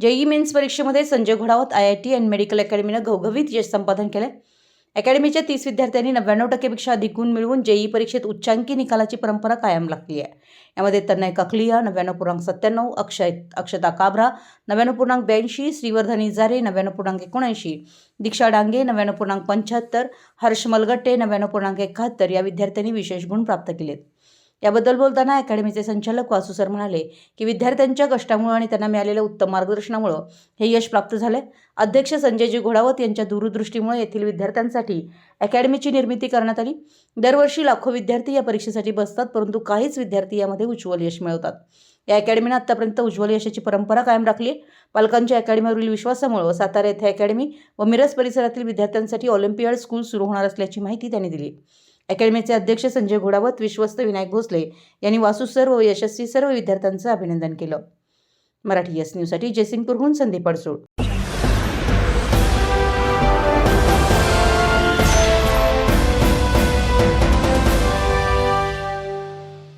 JEE men's परीक्षेमध्ये Sanjay Ghodawat I I T and medical अकॅडमीनं घवघवीत यश संपादन केलं. अकॅडमीच्या तीस विद्यार्थ्यांनी नव्याण्णव टक्केपेक्षा अधिक गुण मिळवून जेई परीक्षेत उच्चांकी निकालाची परंपरा कायम लागली आहे. यामध्ये तन्मय ककलिया नव्याण्णव पूर्णांक सत्त्याण्णव अक्षय अक्षता काबरा नव्याण्णव पूर्णांक ब्याऐंशी श्रीवर्धन इजारे नव्याण्णव पूर्णांक एकोणऐंशी दीक्षा डांगे नव्याण्णव पूर्णांक पंच्याहत्तर हर्ष मलगट्टे नव्याण्णव पूर्णांक एकाहत्तर या विद्यार्थ्यांनी विशेष गुण प्राप्त केलेत. याबद्दल बोलताना अकॅडमीचे संचालक वासू सर म्हणाले की विद्यार्थ्यांच्या कष्टामुळे आणि त्यांना मिळालेल्या उत्तम मार्गदर्शनामुळं हे यश प्राप्त झाले अध्यक्ष संजयजी घोडावत यांच्या दूरदृष्टीमुळे येथील विद्यार्थ्यांसाठी अकॅडमीची निर्मिती करण्यात आली. दरवर्षी लाखो विद्यार्थी या परीक्षेसाठी बसतात परंतु काहीच विद्यार्थी यामध्ये उज्ज्वल यश मिळवतात. या अकॅडमीनं आत्तापर्यंत उज्ज्वल यशाची परंपरा कायम राखली आहे. पालकांच्या अकॅडमीवरील विश्वासामुळे सातारा येथे अकॅडमी व मिरज परिसरातील विद्यार्थ्यांसाठी ऑलिम्पियाड स्कूल सुरू होणार असल्याची माहिती त्यांनी दिली. अकॅडमीचे अध्यक्ष संजय घोडावत विश्वस्त विनायक भोसले यांनी वासू सर्व यशस्वी सर्व विद्यार्थ्यांचं अभिनंदन केलं. मराठी यस न्यूजसाठी जयसिंगपूरहून संदीप अडसूळ.